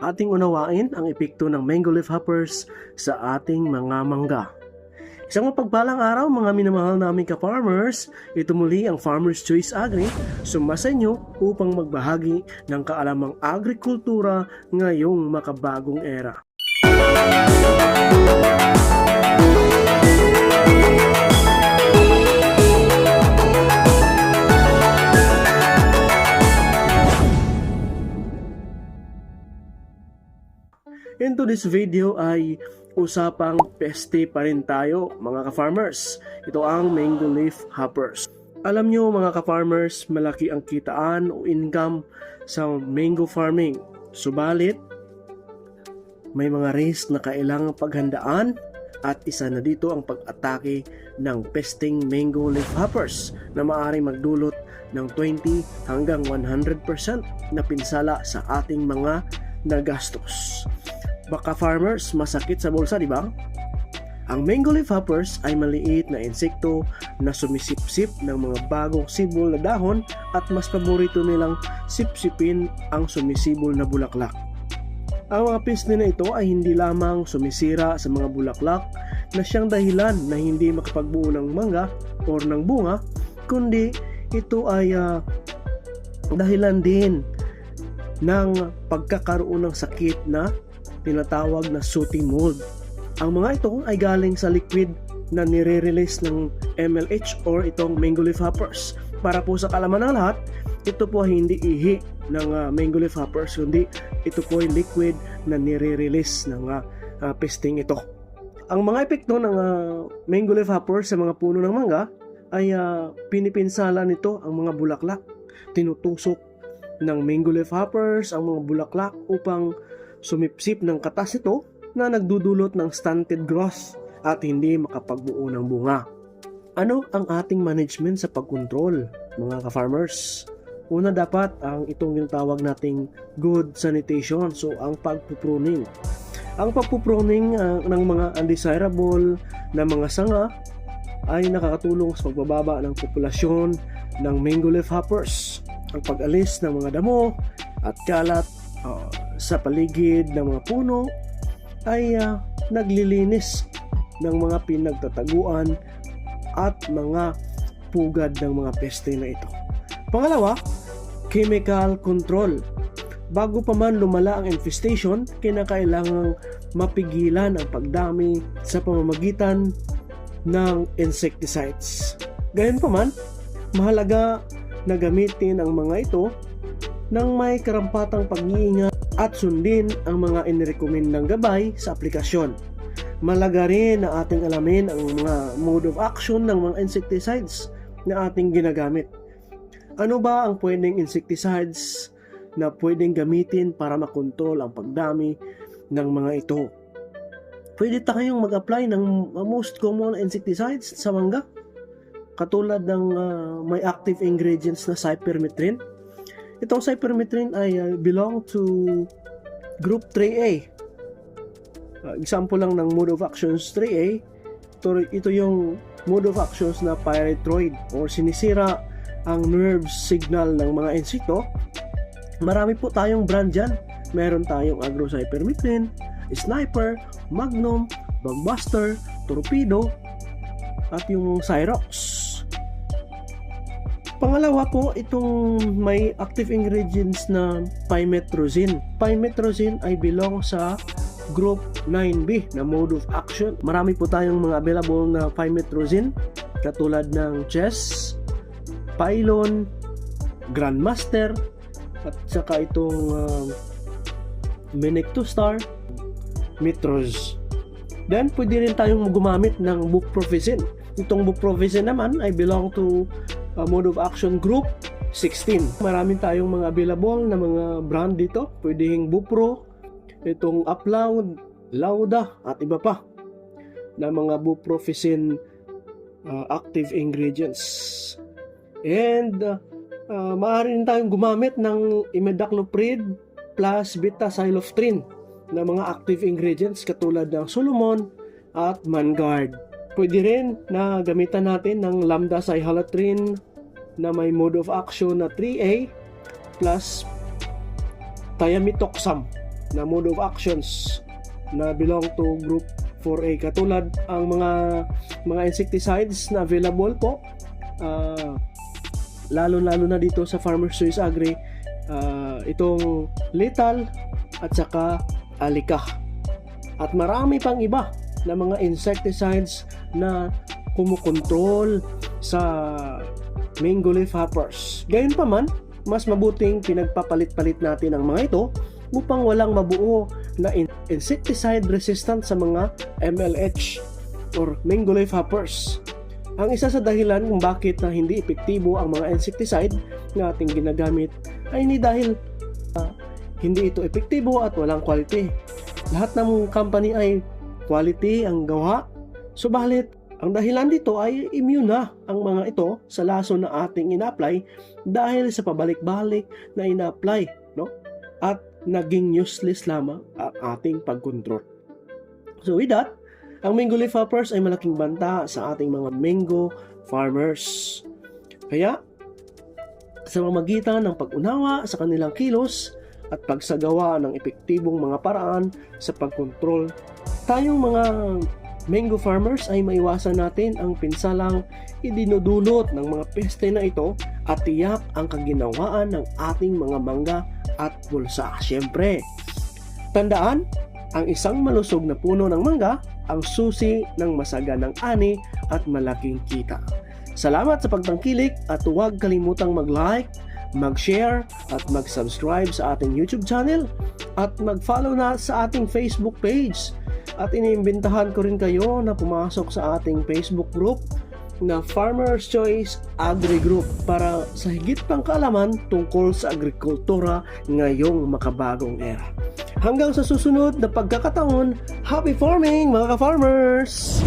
ating unawain ang epekto ng mango leaf hoppers sa ating mga mangga. Isang mapagpalang araw mga minamahal naming ka-farmers, ito muli ang Farmer's Choice Agri, sumasa inyo upang magbahagi ng kaalamang agrikultura ngayong makabagong era. Into this video ay usapang peste pa rin tayo mga ka-farmers. Ito ang mango leaf hoppers. Alam nyo mga ka-farmers, malaki ang kitaan o income sa mango farming. Subalit, may mga risk na kailangang paghandaan at isa na dito ang pag-atake ng pesting mango leaf hoppers na maaaring magdulot ng 20 hanggang 100% na pinsala sa ating mga nagastos. Baka farmers, masakit sa bulsa, di ba? Ang mango leaf hoppers ay maliit na insekto na sumisipsip ng mga bagong sibol na dahon at mas paborito nilang sipsipin ang sumisibol na bulaklak. Ang mga peste na ito ay hindi lamang sumisira sa mga bulaklak na siyang dahilan na hindi makapagbuo ng mangga o ng bunga, kundi ito ay ah, dahilan din ng pagkakaroon ng sakit na tinatawag na sooty mold. Ang mga ito ay galing sa liquid na nire-release ng MLH or itong mango leaf hoppers. Para po sa kalaman ng lahat, ito po ay hindi ihi ng uh, mango leaf hoppers, kundi ito po ay liquid na nire-release ng uh, uh, pesting ito. Ang mga epekto ng uh, mango leaf hoppers sa mga puno ng mangga ay uh, pinipinsala nito ang mga bulaklak. Tinutusok ng mango leaf hoppers ang mga bulaklak upang sumipsip ng katas ito na nagdudulot ng stunted growth at hindi makapagbuo ng bunga. Ano ang ating management sa pagkontrol, mga ka-farmers? Una dapat ang itong tinatawag nating good sanitation, so ang pagpupruning. Ang pagpupruning uh, ng mga undesirable na mga sanga ay nakakatulong sa pagbababa ng populasyon ng mango leaf hoppers. Ang pag-alis ng mga damo at kalat uh, sa paligid ng mga puno ay uh, naglilinis ng mga pinagtataguan at mga pugad ng mga peste na ito. Pangalawa, chemical control. Bago pa man lumala ang infestation, kinakailangang mapigilan ang pagdami sa pamamagitan ng insecticides. Gayunpaman, mahalaga na gamitin ang mga ito ng may karampatang pag-iingat at sundin ang mga inirekomendang gabay sa aplikasyon. Malaga rin na ating alamin ang mga mode of action ng mga insecticides na ating ginagamit. Ano ba ang pwedeng insecticides na pwedeng gamitin para makontrol ang pagdami ng mga ito? Pwede tayong mag-apply ng most common insecticides sa mangga katulad ng uh, may active ingredients na cypermethrin. Itong cypermethrin ay uh, belong to group 3A. Uh, example lang ng mode of actions 3A, ito, ito yung mode of actions na pyrethroid or sinisira ang nerve signal ng mga insekto. Marami po tayong brand dyan. Meron tayong agrocypermethrin, sniper, magnum, bugbuster, torpedo, at yung Cyrox. Pangalawa po, itong may active ingredients na pymetrozine. Pymetrozine ay belong sa group 9B na mode of action. Marami po tayong mga available na pymetrozine katulad ng chess, pylon, grandmaster, at saka itong uh, Menectostar, Mitros. Then, pwede rin tayong gumamit ng bupropisin. Itong bupropisin naman ay belong to uh, mode of action group 16. Maraming tayong mga available na mga brand dito. Pwedeng Bupro, itong Upload, Lauda, at iba pa na mga bupropisin uh, active ingredients. And uh, uh, maaari rin tayong gumamit ng imidacloprid plus beta-xylophthrin na mga active ingredients katulad ng Solomon at Mangard. Pwede rin na gamitan natin ng lambda cyhalothrin na may mode of action na 3A plus thiamethoxam na mode of actions na belong to group 4A katulad ang mga mga insecticides na available po ah, lalo-lalo na dito sa Farmers Choice Agri ah, itong lethal at saka alika at marami pang iba na mga insecticides na kumukontrol sa mango leaf hoppers. Gayunpaman, mas mabuting pinagpapalit-palit natin ang mga ito upang walang mabuo na in- insecticide resistant sa mga MLH or mango leaf hoppers. Ang isa sa dahilan kung bakit na hindi epektibo ang mga insecticide na ating ginagamit ay hindi dahil ah, hindi ito epektibo at walang quality. Lahat ng company ay quality ang gawa. Subalit, ang dahilan dito ay immune na ang mga ito sa laso na ating ina-apply dahil sa pabalik-balik na ina-apply, no? At naging useless lamang ang ating pagkontrol. So with that, ang mango leaf hoppers ay malaking banta sa ating mga mango farmers. Kaya, sa mamagitan ng pag-unawa sa kanilang kilos at pagsagawa ng epektibong mga paraan sa pagkontrol, tayong mga mango farmers ay maiwasan natin ang pinsalang idinudulot ng mga peste na ito at tiyak ang kaginawaan ng ating mga mangga at bulsa. Siyempre, tandaan, ang isang malusog na puno ng mangga ang susi ng masaganang ani at malaking kita. Salamat sa pagtangkilik at huwag kalimutang mag-like, mag-share at mag-subscribe sa ating YouTube channel at mag-follow na sa ating Facebook page. At iniimbentahan ko rin kayo na pumasok sa ating Facebook group na Farmer's Choice Agri Group para sa higit pang kaalaman tungkol sa agrikultura ngayong makabagong era. Hanggang sa susunod na pagkakataon, happy farming mga ka-farmers!